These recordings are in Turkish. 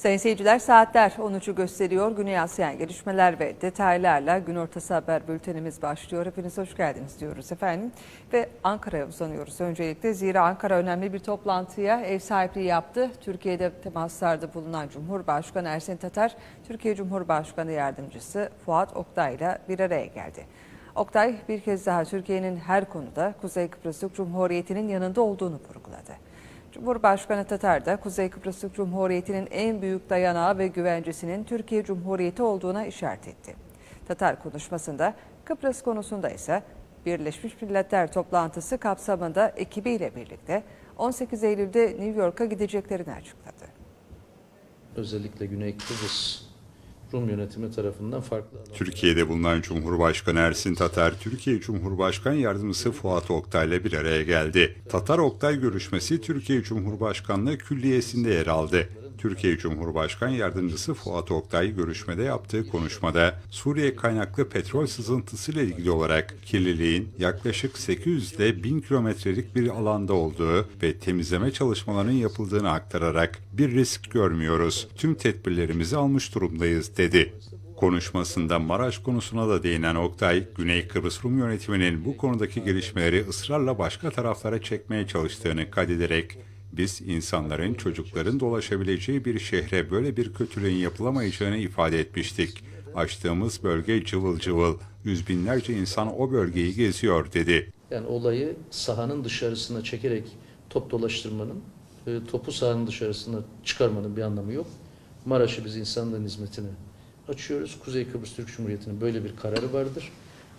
Sayın seyirciler saatler 13'ü gösteriyor. Güney Asya gelişmeler ve detaylarla gün ortası haber bültenimiz başlıyor. Hepiniz hoş geldiniz diyoruz efendim. Ve Ankara'ya uzanıyoruz öncelikle. Zira Ankara önemli bir toplantıya ev sahipliği yaptı. Türkiye'de temaslarda bulunan Cumhurbaşkanı Ersin Tatar, Türkiye Cumhurbaşkanı Yardımcısı Fuat Oktay ile bir araya geldi. Oktay bir kez daha Türkiye'nin her konuda Kuzey Kıbrıs Türk Cumhuriyeti'nin yanında olduğunu vurguladı. Cumhurbaşkanı Tatar da Kuzey Kıbrıs Türk Cumhuriyeti'nin en büyük dayanağı ve güvencesinin Türkiye Cumhuriyeti olduğuna işaret etti. Tatar konuşmasında Kıbrıs konusunda ise Birleşmiş Milletler toplantısı kapsamında ekibiyle birlikte 18 Eylül'de New York'a gideceklerini açıkladı. özellikle Güney Kıbrıs Rum yönetimi tarafından farklı Türkiye'de bulunan Cumhurbaşkanı Ersin Tatar, Türkiye Cumhurbaşkanı Yardımcısı Fuat Oktay ile bir araya geldi. Tatar-Oktay görüşmesi Türkiye Cumhurbaşkanlığı Külliyesi'nde yer aldı. Türkiye Cumhurbaşkanı Yardımcısı Fuat Oktay görüşmede yaptığı konuşmada Suriye kaynaklı petrol sızıntısı ile ilgili olarak kirliliğin yaklaşık 800 ile 1000 kilometrelik bir alanda olduğu ve temizleme çalışmalarının yapıldığını aktararak bir risk görmüyoruz. Tüm tedbirlerimizi almış durumdayız dedi. Konuşmasında Maraş konusuna da değinen Oktay, Güney Kıbrıs Rum yönetiminin bu konudaki gelişmeleri ısrarla başka taraflara çekmeye çalıştığını kaydederek, biz insanların, çocukların dolaşabileceği bir şehre böyle bir kötülüğün yapılamayacağını ifade etmiştik. Açtığımız bölge cıvıl cıvıl, yüz binlerce insan o bölgeyi geziyor dedi. Yani olayı sahanın dışarısına çekerek top dolaştırmanın, topu sahanın dışarısına çıkarmanın bir anlamı yok. Maraş'ı biz insanlığın hizmetine açıyoruz. Kuzey Kıbrıs Türk Cumhuriyeti'nin böyle bir kararı vardır.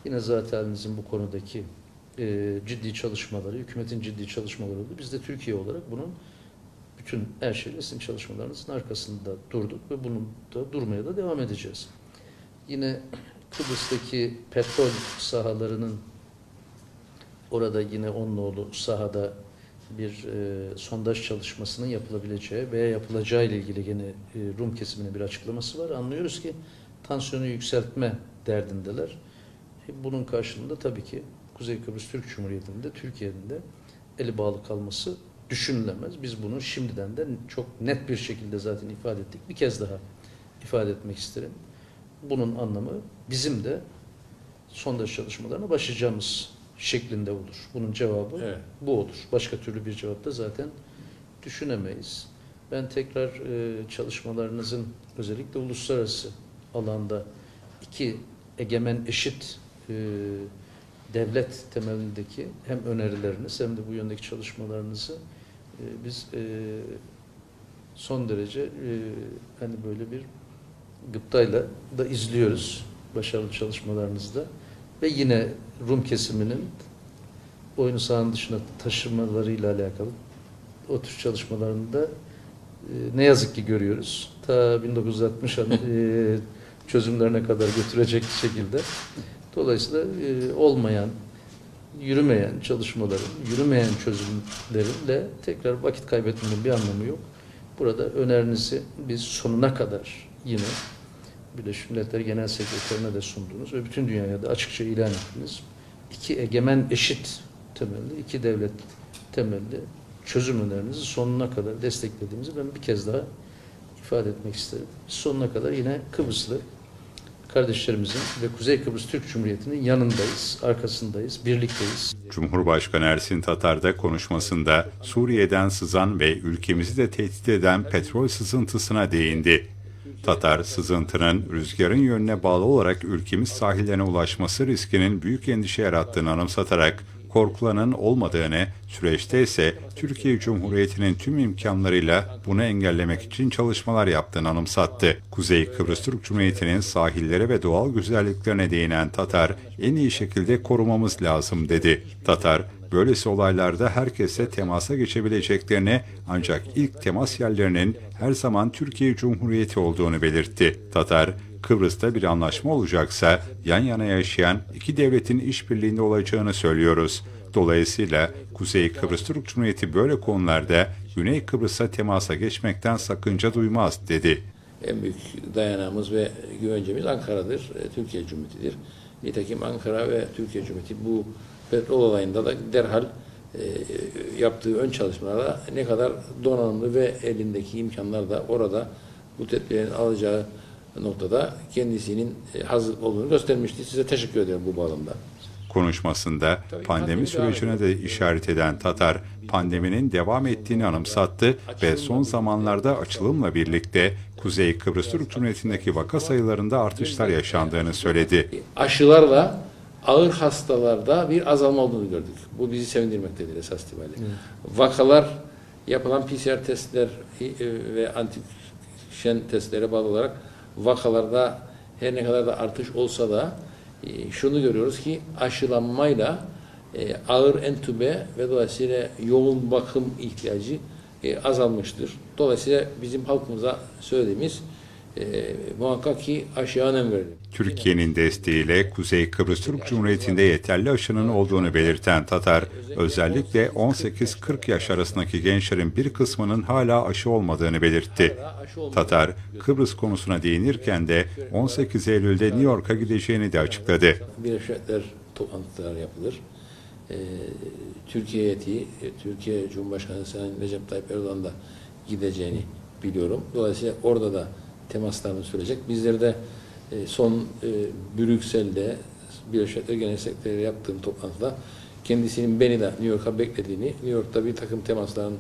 Yine zatenimizin bu konudaki e, ciddi çalışmaları, hükümetin ciddi çalışmaları oldu. Biz de Türkiye olarak bunun bütün her şeyle sizin çalışmalarınızın arkasında durduk ve bunun da durmaya da devam edeceğiz. Yine Kıbrıs'taki petrol sahalarının orada yine Onluoğlu sahada bir e, sondaj çalışmasının yapılabileceği veya yapılacağı ile ilgili yine e, Rum kesiminin bir açıklaması var. Anlıyoruz ki tansiyonu yükseltme derdindeler. E, bunun karşılığında tabii ki Kuzey Kıbrıs Türk Cumhuriyeti'nde, Türkiye'nin de eli bağlı kalması düşünülemez. Biz bunu şimdiden de çok net bir şekilde zaten ifade ettik. Bir kez daha ifade etmek isterim. Bunun anlamı bizim de sondaj çalışmalarına başlayacağımız şeklinde olur. Bunun cevabı Evet. bu olur. Başka türlü bir cevap da zaten düşünemeyiz. Ben tekrar e, çalışmalarınızın özellikle uluslararası alanda iki egemen eşit e, devlet temelindeki hem önerileriniz hem de bu yöndeki çalışmalarınızı e, biz e, son derece e, hani böyle bir gıptayla da izliyoruz başarılı çalışmalarınızda ve yine Rum kesiminin oyunu sahanın dışına taşımalarıyla alakalı o tür çalışmalarını da e, ne yazık ki görüyoruz. Ta 1960 e, çözümlerine kadar götürecek şekilde. Dolayısıyla e, olmayan, yürümeyen çalışmaların, yürümeyen çözümlerinle tekrar vakit kaybetmenin bir anlamı yok. Burada önerinizi biz sonuna kadar yine Birleşmiş Milletler Genel Sekreterine de sundunuz ve bütün dünyaya da açıkça ilan ettiniz. İki egemen eşit temelli, iki devlet temelli çözüm önerinizi sonuna kadar desteklediğimizi ben bir kez daha ifade etmek isterim. Sonuna kadar yine Kıbrıslı kardeşlerimizin ve Kuzey Kıbrıs Türk Cumhuriyeti'nin yanındayız, arkasındayız, birlikteyiz. Cumhurbaşkanı Ersin Tatar da konuşmasında Suriye'den sızan ve ülkemizi de tehdit eden petrol sızıntısına değindi. Tatar, sızıntının rüzgarın yönüne bağlı olarak ülkemiz sahillerine ulaşması riskinin büyük endişe yarattığını anımsatarak korkulanın olmadığını, süreçte ise Türkiye Cumhuriyeti'nin tüm imkanlarıyla bunu engellemek için çalışmalar yaptığını anımsattı. Kuzey Kıbrıs Türk Cumhuriyeti'nin sahillere ve doğal güzelliklerine değinen Tatar, en iyi şekilde korumamız lazım dedi. Tatar, Böylesi olaylarda herkese temasa geçebileceklerini ancak ilk temas yerlerinin her zaman Türkiye Cumhuriyeti olduğunu belirtti. Tatar, Kıbrıs'ta bir anlaşma olacaksa yan yana yaşayan iki devletin işbirliğinde olacağını söylüyoruz. Dolayısıyla Kuzey Kıbrıs Türk Cumhuriyeti böyle konularda Güney Kıbrıs'a temasa geçmekten sakınca duymaz dedi. En büyük dayanağımız ve güvencemiz Ankara'dır, e, Türkiye Cumhuriyeti'dir. Nitekim Ankara ve Türkiye Cumhuriyeti bu petrol olayında da derhal e, yaptığı ön çalışmalara ne kadar donanımlı ve elindeki imkanlar da orada bu tedbirlerin alacağı noktada kendisinin e, hazır olduğunu göstermişti. Size teşekkür ederim bu bağlamda. Konuşmasında pandemi sürecine de işaret eden Tatar, pandeminin devam ettiğini anımsattı ve son zamanlarda açılımla birlikte Kuzey Kıbrıs Türk Cumhuriyeti'ndeki vaka sayılarında artışlar yaşandığını söyledi. aşılarla ağır hastalarda bir azalma olduğunu gördük. Bu bizi sevindirmektedir esas itibariyle. Vakalar yapılan PCR testler e, ve antijen testlere bağlı olarak vakalarda her ne kadar da artış olsa da e, şunu görüyoruz ki aşılanmayla e, ağır entübe ve dolayısıyla yoğun bakım ihtiyacı e, azalmıştır. Dolayısıyla bizim halkımıza söylediğimiz e, muhakkak ki aşıya önem verelim. Türkiye'nin desteğiyle Kuzey Kıbrıs Türk Cumhuriyeti'nde yeterli aşının olduğunu belirten Tatar, özellikle 18-40 yaş arasındaki gençlerin bir kısmının hala aşı olmadığını belirtti. Tatar, Kıbrıs konusuna değinirken de 18 Eylül'de New York'a gideceğini de açıkladı. Birleşmiş Milletler toplantıları yapılır. Ee, Türkiye heyeti, e, Türkiye Cumhurbaşkanı Sayın Recep Tayyip Erdoğan da gideceğini biliyorum. Dolayısıyla orada da temaslarını sürecek. Bizler de e, son e, Brüksel'de Birleşmiş Genel Sekreteri yaptığım toplantıda kendisinin beni de New York'a beklediğini, New York'ta bir takım temasların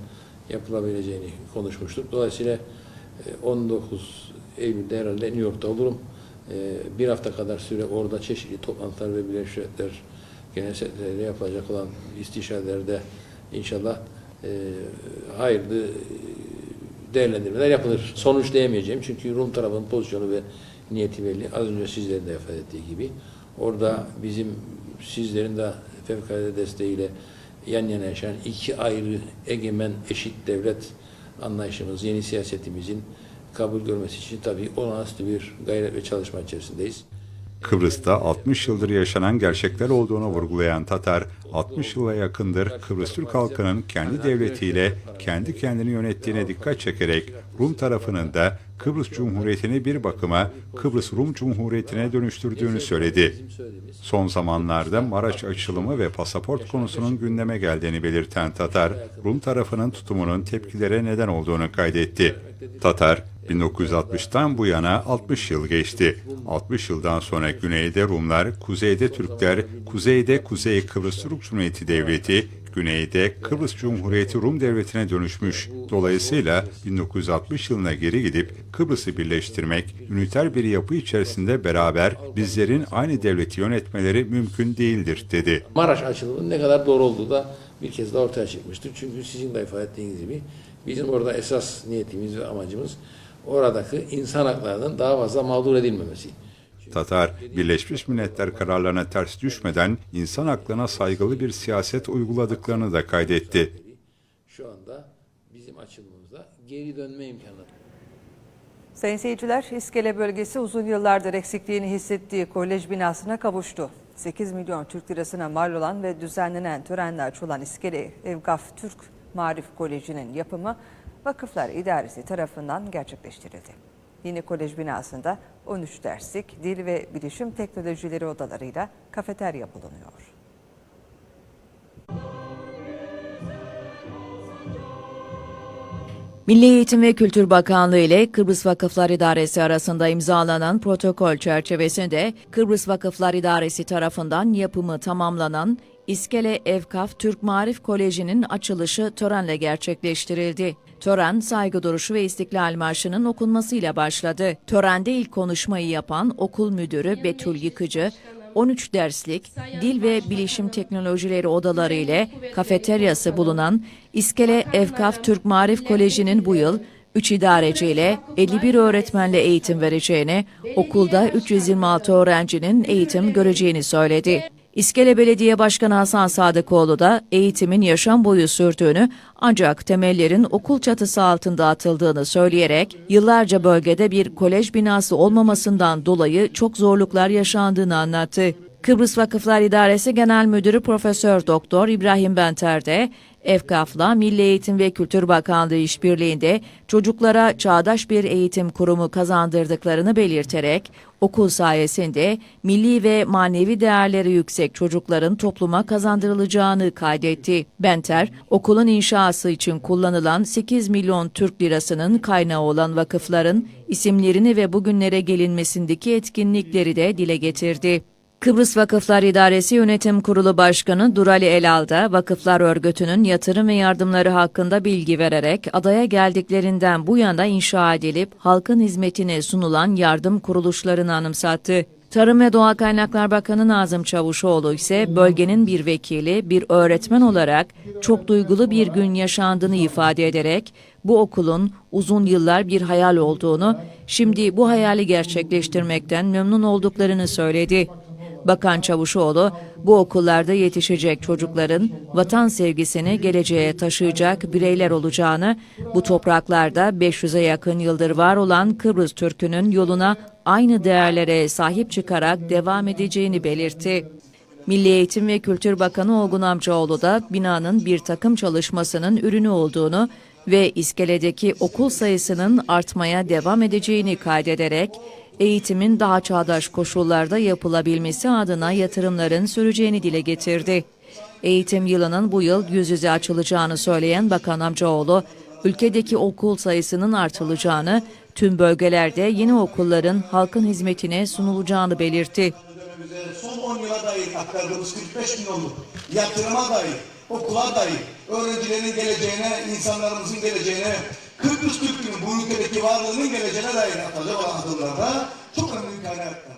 yapılabileceğini konuşmuştuk. Dolayısıyla e, 19 Eylül'de herhalde New York'ta olurum. E, Bir hafta kadar süre orada çeşitli toplantılar ve Birleşmiş Milletler Genel Sekreteriyle yapılacak olan istişarelerde inşallah e, hayırlı e, değerlendirmeler yapılır. Sonuç diyemeyeceğim çünkü Rum tarafının pozisyonu ve niyeti belli. Az önce sizlerin de ifade ettiği gibi. Orada bizim sizlerin de fevkalade desteğiyle yan yana yaşayan iki ayrı egemen eşit devlet anlayışımız, yeni siyasetimizin kabul görmesi için tabii olağanüstü bir gayret ve çalışma içerisindeyiz. Kıbrıs'ta 60 yıldır yaşanan gerçekler olduğunu vurgulayan Tatar, 60 yıla yakındır Kıbrıs Türk halkının kendi devletiyle kendi kendini yönettiğine dikkat çekerek Rum tarafının da Kıbrıs Cumhuriyeti'ni bir bakıma Kıbrıs Rum Cumhuriyeti'ne dönüştürdüğünü söyledi. Son zamanlarda Maraş açılımı ve pasaport konusunun gündeme geldiğini belirten Tatar, Rum tarafının tutumunun tepkilere neden olduğunu kaydetti. Tatar, 1960'tan bu yana 60 yıl geçti. 60 yıldan sonra güneyde Rumlar, kuzeyde Türkler, kuzeyde Kuzey Kıbrıs Türk Cumhuriyeti Devleti, güneyde Kıbrıs Cumhuriyeti Rum Devleti'ne dönüşmüş. Dolayısıyla 1960 yılına geri gidip Kıbrıs'ı birleştirmek, üniter bir yapı içerisinde beraber bizlerin aynı devleti yönetmeleri mümkün değildir, dedi. Maraş açılımının ne kadar doğru olduğu da bir kez daha ortaya çıkmıştır. Çünkü sizin de ifade ettiğiniz gibi bizim orada esas niyetimiz ve amacımız oradaki insan haklarının daha fazla mağdur edilmemesi. Tatar, Birleşmiş Milletler kararlarına ters düşmeden insan haklarına saygılı bir siyaset uyguladıklarını da kaydetti. Şu anda bizim açılımımızda geri dönme imkanı Sayın seyirciler, İskele bölgesi uzun yıllardır eksikliğini hissettiği kolej binasına kavuştu. 8 milyon Türk lirasına mal olan ve düzenlenen törenle açılan İskele Evgaf Türk Marif Koleji'nin yapımı Vakıflar İdaresi tarafından gerçekleştirildi. Yeni kolej binasında 13 derslik dil ve bilişim teknolojileri odalarıyla kafeterya bulunuyor. Milli Eğitim ve Kültür Bakanlığı ile Kıbrıs Vakıflar İdaresi arasında imzalanan protokol çerçevesinde Kıbrıs Vakıflar İdaresi tarafından yapımı tamamlanan İskele Evkaf Türk Marif Koleji'nin açılışı törenle gerçekleştirildi. Tören saygı duruşu ve İstiklal Marşı'nın okunmasıyla başladı. Törende ilk konuşmayı yapan okul müdürü Betül Yıkıcı, 13 derslik dil ve bilişim teknolojileri odaları ile kafeteryası bulunan İskele Evkaf Türk Marif Koleji'nin bu yıl 3 idareci ile 51 öğretmenle eğitim vereceğini, okulda 326 öğrencinin eğitim göreceğini söyledi. İskele Belediye Başkanı Hasan Sadıkoğlu da eğitimin yaşam boyu sürdüğünü ancak temellerin okul çatısı altında atıldığını söyleyerek yıllarca bölgede bir kolej binası olmamasından dolayı çok zorluklar yaşandığını anlattı. Kıbrıs Vakıflar İdaresi Genel Müdürü Profesör Doktor İbrahim Benter de EFKAF'la Milli Eğitim ve Kültür Bakanlığı işbirliğinde çocuklara çağdaş bir eğitim kurumu kazandırdıklarını belirterek okul sayesinde milli ve manevi değerleri yüksek çocukların topluma kazandırılacağını kaydetti. Benter, okulun inşası için kullanılan 8 milyon Türk lirasının kaynağı olan vakıfların isimlerini ve bugünlere gelinmesindeki etkinlikleri de dile getirdi. Kıbrıs Vakıflar İdaresi Yönetim Kurulu Başkanı Durali Elal'da Vakıflar Örgütü'nün yatırım ve yardımları hakkında bilgi vererek adaya geldiklerinden bu yana inşa edilip halkın hizmetine sunulan yardım kuruluşlarını anımsattı. Tarım ve Doğa Kaynaklar Bakanı Nazım Çavuşoğlu ise bölgenin bir vekili, bir öğretmen olarak çok duygulu bir gün yaşandığını ifade ederek bu okulun uzun yıllar bir hayal olduğunu, şimdi bu hayali gerçekleştirmekten memnun olduklarını söyledi. Bakan Çavuşoğlu, bu okullarda yetişecek çocukların vatan sevgisini geleceğe taşıyacak bireyler olacağını, bu topraklarda 500'e yakın yıldır var olan Kıbrıs Türk'ünün yoluna aynı değerlere sahip çıkarak devam edeceğini belirtti. Milli Eğitim ve Kültür Bakanı Olgun Amcaoğlu da binanın bir takım çalışmasının ürünü olduğunu ve iskeledeki okul sayısının artmaya devam edeceğini kaydederek, eğitimin daha çağdaş koşullarda yapılabilmesi adına yatırımların süreceğini dile getirdi. Eğitim yılının bu yıl yüz yüze açılacağını söyleyen Bakan Amcaoğlu, ülkedeki okul sayısının artılacağını, tüm bölgelerde yeni okulların halkın hizmetine sunulacağını belirtti. son 10 yıla dair aktardığımız 45 milyonluk yatırıma dair, okula dair, öğrencilerin geleceğine, insanlarımızın geleceğine, Kıbrıs Türk'ünün bu ülkedeki varlığının geleceğine dair atacak olan adımlarda çok önemli kaynaklar.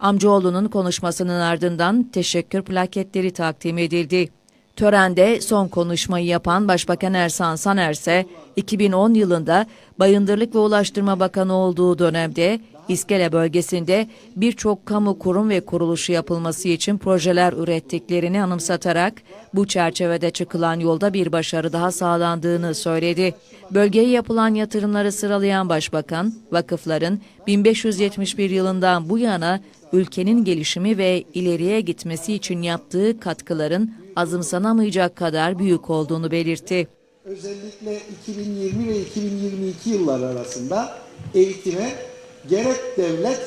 Amcaoğlu'nun konuşmasının ardından teşekkür plaketleri takdim edildi. Törende son konuşmayı yapan Başbakan Ersan Saner ise 2010 yılında Bayındırlık ve Ulaştırma Bakanı olduğu dönemde İskele bölgesinde birçok kamu kurum ve kuruluşu yapılması için projeler ürettiklerini anımsatarak bu çerçevede çıkılan yolda bir başarı daha sağlandığını söyledi. Bölgeye yapılan yatırımları sıralayan Başbakan, vakıfların 1571 yılından bu yana ülkenin gelişimi ve ileriye gitmesi için yaptığı katkıların azımsanamayacak kadar büyük olduğunu belirtti. Özellikle 2020 ve 2022 yılları arasında eğitime gerek devlet,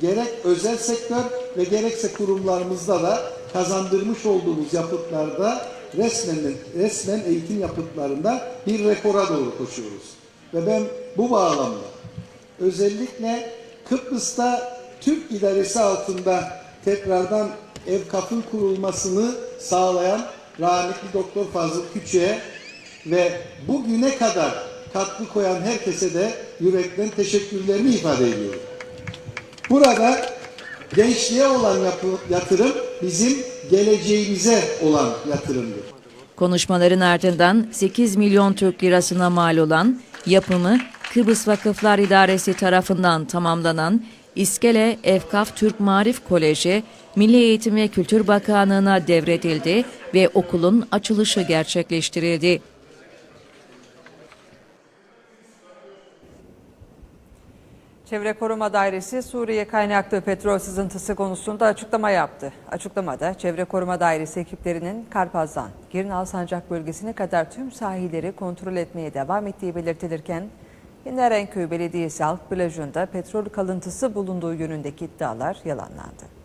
gerek özel sektör ve gerekse kurumlarımızda da kazandırmış olduğumuz yapıtlarda resmen, resmen eğitim yapıtlarında bir rekora doğru koşuyoruz. Ve ben bu bağlamda özellikle Kıbrıs'ta Türk idaresi altında tekrardan evkafın kurulmasını sağlayan rahmetli Doktor Fazıl Küçük'e ve bugüne kadar katkı koyan herkese de yürekten teşekkürlerimi ifade ediyorum. Burada gençliğe olan yatırım bizim geleceğimize olan yatırımdır. Konuşmaların ardından 8 milyon Türk lirasına mal olan yapımı Kıbrıs Vakıflar İdaresi tarafından tamamlanan İskele Efkaf Türk Marif Koleji Milli Eğitim ve Kültür Bakanlığı'na devredildi ve okulun açılışı gerçekleştirildi. Çevre Koruma Dairesi Suriye kaynaklı petrol sızıntısı konusunda açıklama yaptı. Açıklamada Çevre Koruma Dairesi ekiplerinin Karpaz'dan Girin Alsancak bölgesine kadar tüm sahilleri kontrol etmeye devam ettiği belirtilirken Yeni Erenköy Belediyesi Halk Plajı'nda petrol kalıntısı bulunduğu yönündeki iddialar yalanlandı.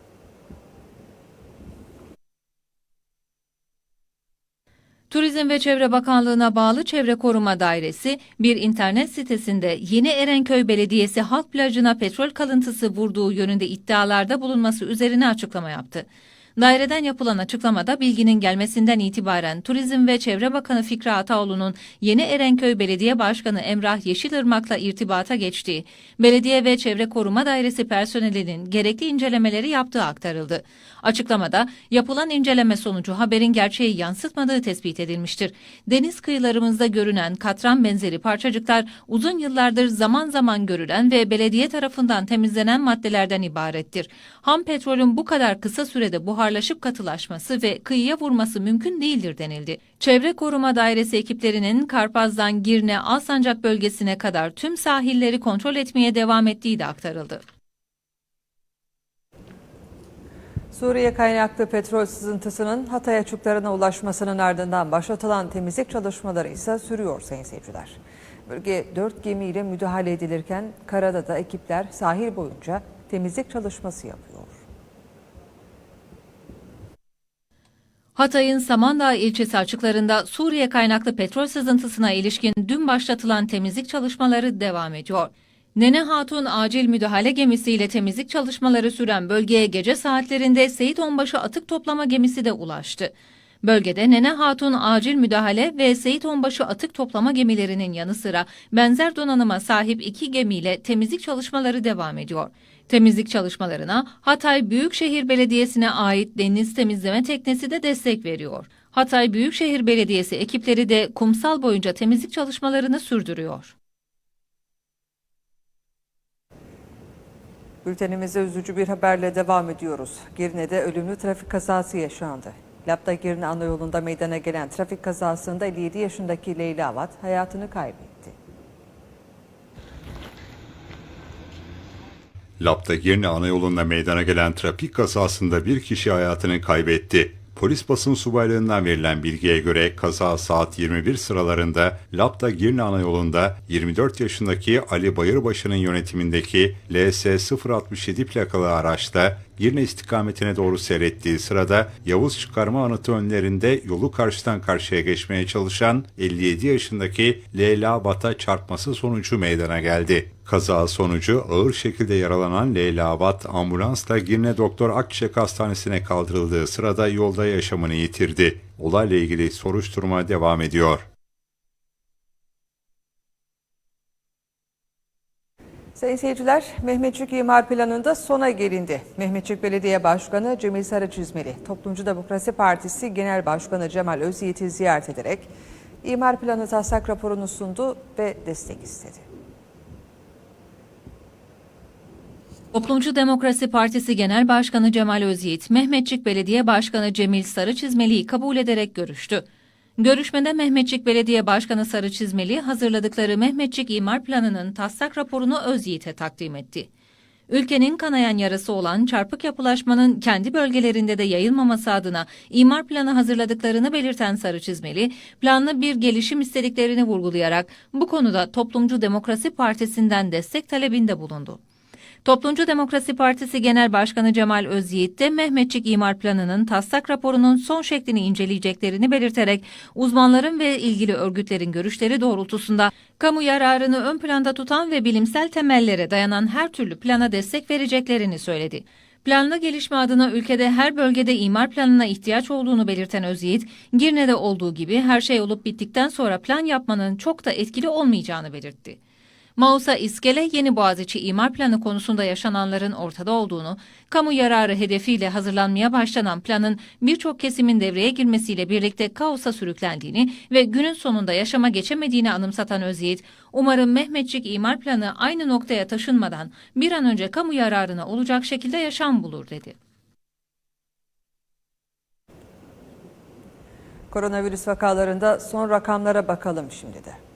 Turizm ve Çevre Bakanlığı'na bağlı Çevre Koruma Dairesi bir internet sitesinde Yeni Erenköy Belediyesi halk plajına petrol kalıntısı vurduğu yönünde iddialarda bulunması üzerine açıklama yaptı. Daireden yapılan açıklamada bilginin gelmesinden itibaren Turizm ve Çevre Bakanı Fikri Ataoğlu'nun Yeni Erenköy Belediye Başkanı Emrah Yeşilırmak'la irtibata geçtiği, Belediye ve Çevre Koruma Dairesi personelinin gerekli incelemeleri yaptığı aktarıldı. Açıklamada yapılan inceleme sonucu haberin gerçeği yansıtmadığı tespit edilmiştir. Deniz kıyılarımızda görünen katran benzeri parçacıklar uzun yıllardır zaman zaman görülen ve belediye tarafından temizlenen maddelerden ibarettir. Ham petrolün bu kadar kısa sürede buharlaşıp katılaşması ve kıyıya vurması mümkün değildir denildi. Çevre Koruma Dairesi ekiplerinin Karpaz'dan Girne, Alsancak bölgesine kadar tüm sahilleri kontrol etmeye devam ettiği de aktarıldı. Suriye kaynaklı petrol sızıntısının Hatay açıklarına ulaşmasının ardından başlatılan temizlik çalışmaları ise sürüyor sayın seyirciler. Bölge 4 gemiyle müdahale edilirken karada da ekipler sahil boyunca temizlik çalışması yapıyor. Hatay'ın Samandağ ilçesi açıklarında Suriye kaynaklı petrol sızıntısına ilişkin dün başlatılan temizlik çalışmaları devam ediyor. Nene Hatun acil müdahale gemisiyle temizlik çalışmaları süren bölgeye gece saatlerinde Seyit Onbaşı atık toplama gemisi de ulaştı. Bölgede Nene Hatun acil müdahale ve Seyit Onbaşı atık toplama gemilerinin yanı sıra benzer donanıma sahip iki gemiyle temizlik çalışmaları devam ediyor. Temizlik çalışmalarına Hatay Büyükşehir Belediyesi'ne ait deniz temizleme teknesi de destek veriyor. Hatay Büyükşehir Belediyesi ekipleri de kumsal boyunca temizlik çalışmalarını sürdürüyor. Bültenimize üzücü bir haberle devam ediyoruz. Girne'de ölümlü trafik kazası yaşandı. Lapta Girne ana yolunda meydana gelen trafik kazasında 57 yaşındaki Leyla Avat hayatını kaybetti. Lapta Girne ana yolunda meydana gelen trafik kazasında bir kişi hayatını kaybetti. Polis basın subaylığından verilen bilgiye göre kaza saat 21 sıralarında Lapta Girne ana yolunda 24 yaşındaki Ali Bayırbaşı'nın yönetimindeki LS 067 plakalı araçta Girne istikametine doğru seyrettiği sırada Yavuz Çıkarma Anıtı önlerinde yolu karşıdan karşıya geçmeye çalışan 57 yaşındaki Leyla Bat'a çarpması sonucu meydana geldi. Kaza sonucu ağır şekilde yaralanan Leyla Bat ambulansla Girne Doktor Akçiçek Hastanesi'ne kaldırıldığı sırada yolda yaşamını yitirdi. Olayla ilgili soruşturma devam ediyor. Sayın seyirciler, Mehmetçik İmar Planı'nda sona gelindi. Mehmetçik Belediye Başkanı Cemil Sarıçizmeli, Toplumcu Demokrasi Partisi Genel Başkanı Cemal Özyiğit'i ziyaret ederek imar planı taslak raporunu sundu ve destek istedi. Toplumcu Demokrasi Partisi Genel Başkanı Cemal Özyiğit, Mehmetçik Belediye Başkanı Cemil Sarıçizmeli'yi kabul ederek görüştü. Görüşmede Mehmetçik Belediye Başkanı Sarıçizmeli hazırladıkları Mehmetçik İmar Planı'nın taslak raporunu Özyiğit'e takdim etti. Ülkenin kanayan yarası olan çarpık yapılaşmanın kendi bölgelerinde de yayılmaması adına imar planı hazırladıklarını belirten Sarıçizmeli, planlı bir gelişim istediklerini vurgulayarak bu konuda Toplumcu Demokrasi Partisi'nden destek talebinde bulundu. Toplumcu Demokrasi Partisi Genel Başkanı Cemal Özyiğit de Mehmetçik İmar Planı'nın taslak raporunun son şeklini inceleyeceklerini belirterek uzmanların ve ilgili örgütlerin görüşleri doğrultusunda kamu yararını ön planda tutan ve bilimsel temellere dayanan her türlü plana destek vereceklerini söyledi. Planlı gelişme adına ülkede her bölgede imar planına ihtiyaç olduğunu belirten Özyiğit, Girne'de olduğu gibi her şey olup bittikten sonra plan yapmanın çok da etkili olmayacağını belirtti. Mausa İskele Yeni Boğaziçi imar planı konusunda yaşananların ortada olduğunu, kamu yararı hedefiyle hazırlanmaya başlanan planın birçok kesimin devreye girmesiyle birlikte kaosa sürüklendiğini ve günün sonunda yaşama geçemediğini anımsatan Özyiğit, umarım Mehmetçik imar planı aynı noktaya taşınmadan bir an önce kamu yararına olacak şekilde yaşam bulur dedi. Koronavirüs vakalarında son rakamlara bakalım şimdi de.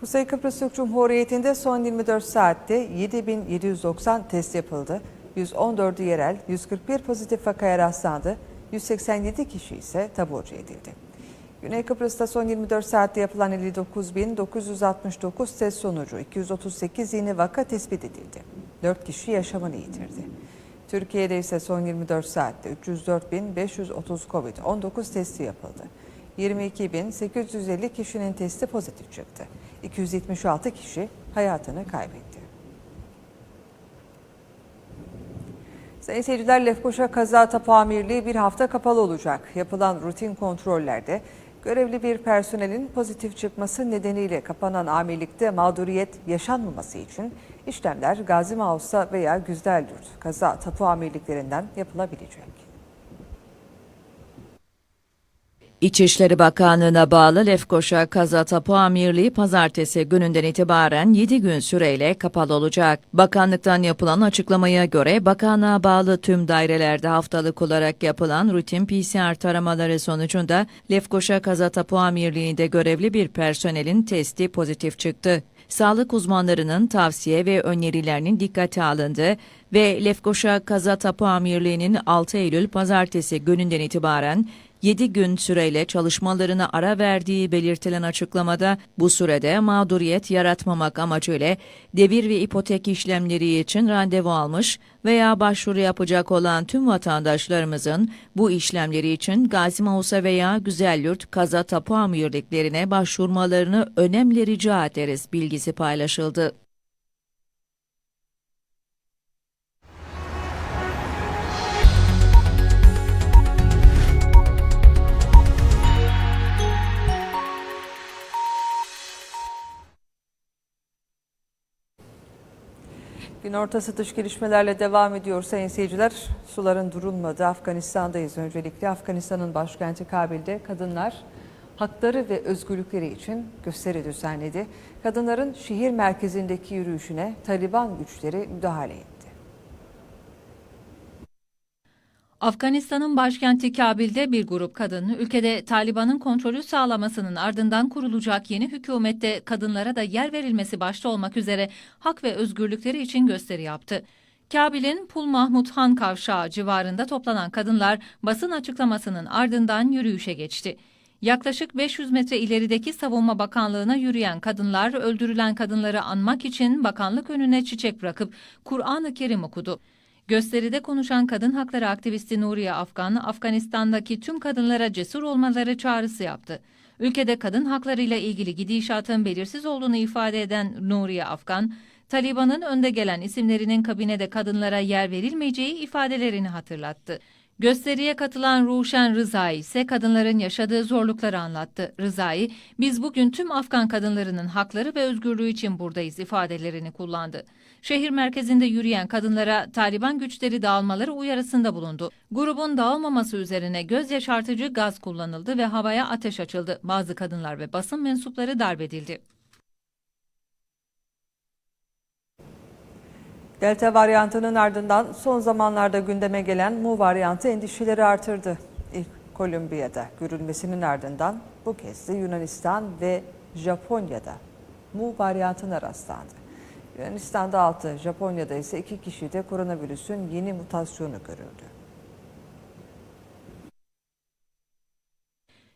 Kuzey Kıbrıs Türk Cumhuriyeti'nde son 24 saatte 7790 test yapıldı. 114 yerel, 141 pozitif vakaya rastlandı. 187 kişi ise taburcu edildi. Güney Kıbrıs'ta son 24 saatte yapılan 59.969 test sonucu 238 yeni vaka tespit edildi. 4 kişi yaşamını yitirdi. Türkiye'de ise son 24 saatte 304.530 COVID-19 testi yapıldı. 22.850 kişinin testi pozitif çıktı. 276 kişi hayatını kaybetti. Sayın seyirciler Lefkoşa Kaza Tapu Amirliği bir hafta kapalı olacak. Yapılan rutin kontrollerde görevli bir personelin pozitif çıkması nedeniyle kapanan amirlikte mağduriyet yaşanmaması için işlemler Gazi Mausa veya Güzdeldürt Kaza Tapu Amirliklerinden yapılabilecek. İçişleri Bakanlığı'na bağlı Lefkoşa Kaza Tapu Amirliği pazartesi gününden itibaren 7 gün süreyle kapalı olacak. Bakanlıktan yapılan açıklamaya göre bakanlığa bağlı tüm dairelerde haftalık olarak yapılan rutin PCR taramaları sonucunda Lefkoşa Kaza Tapu Amirliği'nde görevli bir personelin testi pozitif çıktı. Sağlık uzmanlarının tavsiye ve önerilerinin dikkate alındı ve Lefkoşa Kaza Tapu Amirliği'nin 6 Eylül pazartesi gününden itibaren 7 gün süreyle çalışmalarına ara verdiği belirtilen açıklamada bu sürede mağduriyet yaratmamak amacıyla devir ve ipotek işlemleri için randevu almış veya başvuru yapacak olan tüm vatandaşlarımızın bu işlemleri için Gazi Mausa veya Güzelyurt Kaza Tapu Amirliklerine başvurmalarını önemli rica ederiz bilgisi paylaşıldı. Gün ortası dış gelişmelerle devam ediyor sayın seyirciler. Suların durulmadığı Afganistan'dayız. Öncelikle Afganistan'ın başkenti Kabil'de kadınlar hakları ve özgürlükleri için gösteri düzenledi. Kadınların şehir merkezindeki yürüyüşüne Taliban güçleri müdahale etti. Afganistan'ın başkenti Kabil'de bir grup kadın ülkede Taliban'ın kontrolü sağlamasının ardından kurulacak yeni hükümette kadınlara da yer verilmesi başta olmak üzere hak ve özgürlükleri için gösteri yaptı. Kabil'in Pul Mahmud Han kavşağı civarında toplanan kadınlar basın açıklamasının ardından yürüyüşe geçti. Yaklaşık 500 metre ilerideki Savunma Bakanlığı'na yürüyen kadınlar öldürülen kadınları anmak için bakanlık önüne çiçek bırakıp Kur'an-ı Kerim okudu. Gösteride konuşan kadın hakları aktivisti Nuriye Afgan, Afganistan'daki tüm kadınlara cesur olmaları çağrısı yaptı. Ülkede kadın haklarıyla ilgili gidişatın belirsiz olduğunu ifade eden Nuriye Afgan, Taliban'ın önde gelen isimlerinin kabinede kadınlara yer verilmeyeceği ifadelerini hatırlattı. Gösteriye katılan Ruşen Rızai ise kadınların yaşadığı zorlukları anlattı. Rızai, biz bugün tüm Afgan kadınlarının hakları ve özgürlüğü için buradayız ifadelerini kullandı. Şehir merkezinde yürüyen kadınlara Taliban güçleri dağılmaları uyarısında bulundu. Grubun dağılmaması üzerine göz yaşartıcı gaz kullanıldı ve havaya ateş açıldı. Bazı kadınlar ve basın mensupları darp edildi. Delta varyantının ardından son zamanlarda gündeme gelen Mu varyantı endişeleri artırdı. İlk Kolombiya'da görülmesinin ardından bu kez de Yunanistan ve Japonya'da Mu varyantına rastlandı. Yunanistan'da 6, Japonya'da ise 2 kişide koronavirüsün yeni mutasyonu görüldü.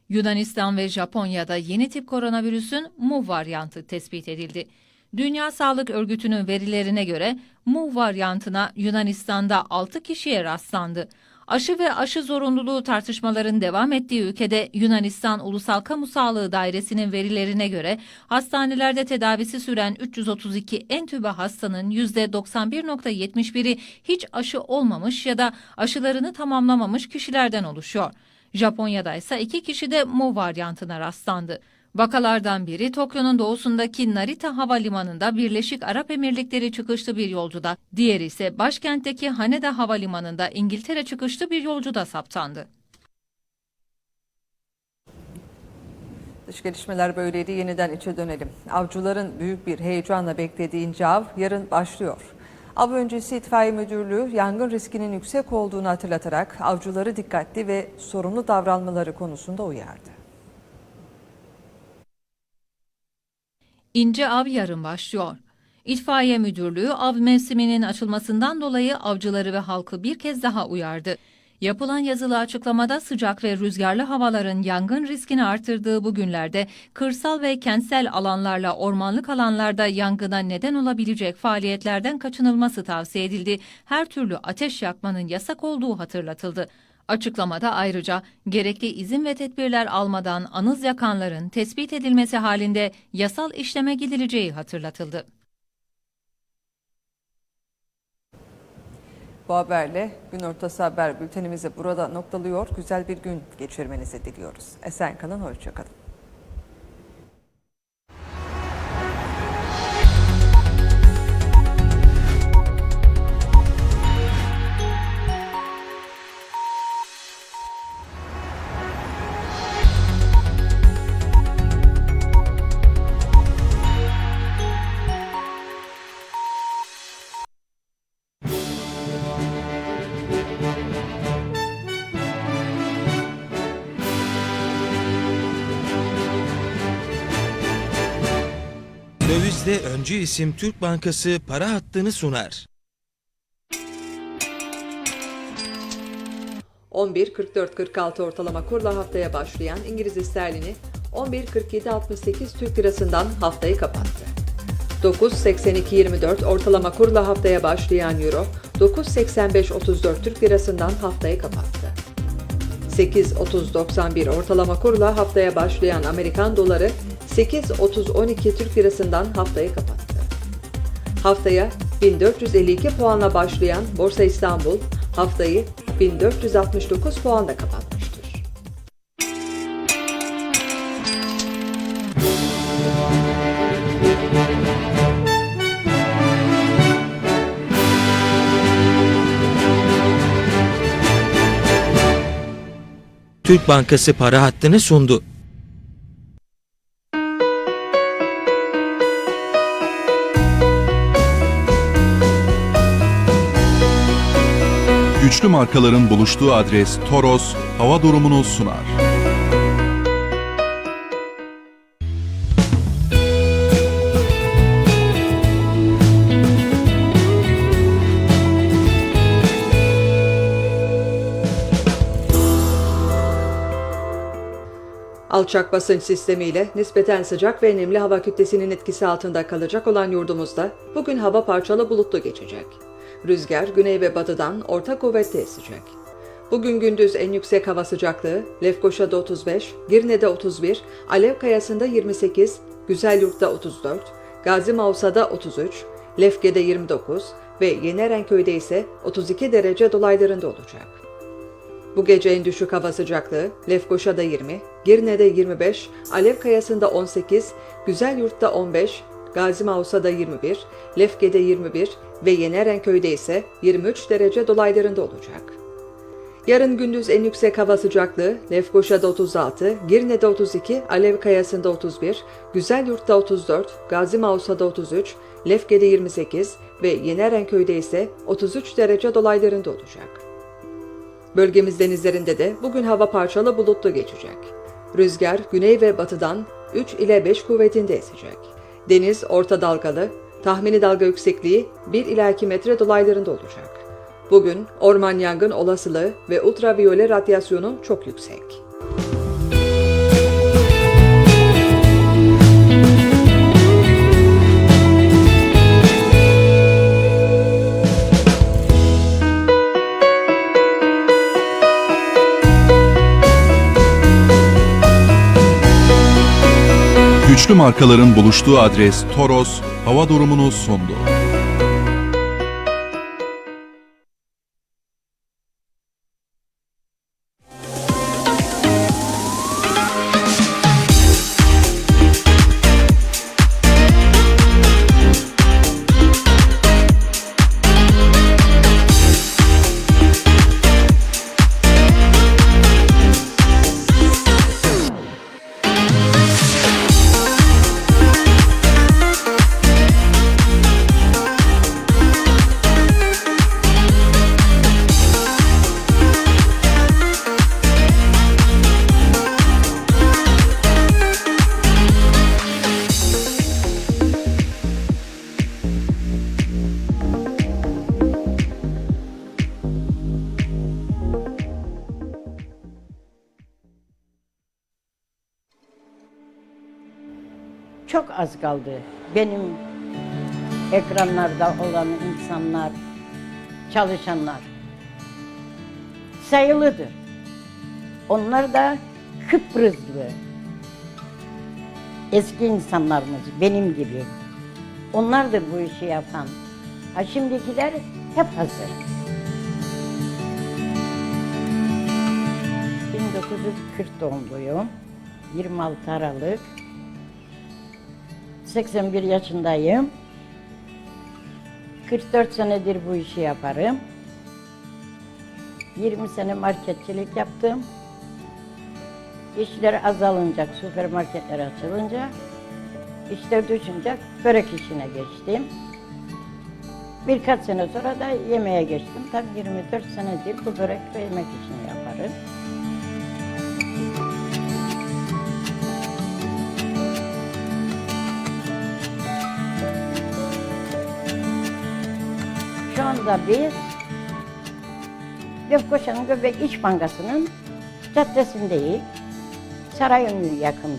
Yunanistan ve Japonya'da yeni tip koronavirüsün Mu varyantı tespit edildi. Dünya Sağlık Örgütü'nün verilerine göre Mu varyantına Yunanistan'da 6 kişiye rastlandı. Aşı ve aşı zorunluluğu tartışmaların devam ettiği ülkede Yunanistan Ulusal Kamu Sağlığı Dairesi'nin verilerine göre hastanelerde tedavisi süren 332 entübe hastanın %91.71'i hiç aşı olmamış ya da aşılarını tamamlamamış kişilerden oluşuyor. Japonya'da ise iki kişi de Mu varyantına rastlandı. Vakalardan biri Tokyo'nun doğusundaki Narita Havalimanı'nda Birleşik Arap Emirlikleri çıkışlı bir yolcuda, diğeri ise başkentteki Haneda Havalimanı'nda İngiltere çıkışlı bir yolcuda saptandı. Dış gelişmeler böyleydi. Yeniden içe dönelim. Avcıların büyük bir heyecanla beklediği ince av yarın başlıyor. Av öncesi itfaiye müdürlüğü yangın riskinin yüksek olduğunu hatırlatarak avcıları dikkatli ve sorumlu davranmaları konusunda uyardı. İnce av yarın başlıyor. İtfaiye Müdürlüğü av mevsiminin açılmasından dolayı avcıları ve halkı bir kez daha uyardı. Yapılan yazılı açıklamada sıcak ve rüzgarlı havaların yangın riskini artırdığı bu günlerde kırsal ve kentsel alanlarla ormanlık alanlarda yangına neden olabilecek faaliyetlerden kaçınılması tavsiye edildi. Her türlü ateş yakmanın yasak olduğu hatırlatıldı. Açıklamada ayrıca gerekli izin ve tedbirler almadan anız yakanların tespit edilmesi halinde yasal işleme gidileceği hatırlatıldı. Bu haberle gün ortası haber bültenimizi burada noktalıyor. Güzel bir gün geçirmenizi diliyoruz. Esen kalın, hoşçakalın. Dövizde öncü isim Türk Bankası para hattını sunar. 11.44-46 ortalama kurla haftaya başlayan İngiliz sterlini 11.47-68 Türk lirasından haftayı kapattı. 9.82-24 ortalama kurla haftaya başlayan Euro 9.85-34 Türk lirasından haftayı kapattı. 8.30-91 ortalama kurla haftaya başlayan Amerikan doları 8.30-12 Türk lirasından haftayı kapattı. Haftaya 1452 puanla başlayan Borsa İstanbul haftayı 1469 puanla kapatmıştır. Türk Bankası para hattını sundu. Güçlü markaların buluştuğu adres Toros hava durumunu sunar. Alçak basınç sistemiyle nispeten sıcak ve nemli hava kütlesinin etkisi altında kalacak olan yurdumuzda bugün hava parçalı bulutlu geçecek. Rüzgar güney ve batıdan orta kuvvette esecek. Bugün gündüz en yüksek hava sıcaklığı Lefkoşa'da 35, Girne'de 31, Alev Kayası'nda 28, Güzelyurt'ta 34, Gazi Mausa'da 33, Lefke'de 29 ve Yeni Erenköy'de ise 32 derece dolaylarında olacak. Bu gece en düşük hava sıcaklığı Lefkoşa'da 20, Girne'de 25, Alev Kayası'nda 18, Güzelyurt'ta 15, Gazi Mausa'da 21, Lefke'de 21 ve Yeni Erenköy'de ise 23 derece dolaylarında olacak. Yarın gündüz en yüksek hava sıcaklığı Lefkoşa'da 36, Girne'de 32, Alev Kayası'nda 31, Güzelyurt'ta 34, Gazi Mausa'da 33, Lefke'de 28 ve Yeni Erenköy'de ise 33 derece dolaylarında olacak. Bölgemiz denizlerinde de bugün hava parçalı bulutlu geçecek. Rüzgar güney ve batıdan 3 ile 5 kuvvetinde esecek. Deniz orta dalgalı, tahmini dalga yüksekliği 1 ila 2 metre dolaylarında olacak. Bugün orman yangın olasılığı ve ultraviyole radyasyonu çok yüksek. Güçlü markaların buluştuğu adres Toros hava durumunu sundu. Az kaldı. Benim ekranlarda olan insanlar, çalışanlar sayılıdır. Onlar da Kıbrıslı. Eski insanlarımız benim gibi. Onlardır bu işi yapan. Ha şimdikiler hep hazır. 1940 doğumluyum. 26 Aralık 81 yaşındayım. 44 senedir bu işi yaparım. 20 sene marketçilik yaptım. İşler azalınca, süpermarketler açılınca, işler düşünce börek işine geçtim. Birkaç sene sonra da yemeğe geçtim. Tam 24 senedir bu börek ve yemek işini yaparım. Anda biz Lefkoşa'nın Göbek İş Bankası'nın caddesindeyiz. Sarayönü yakın.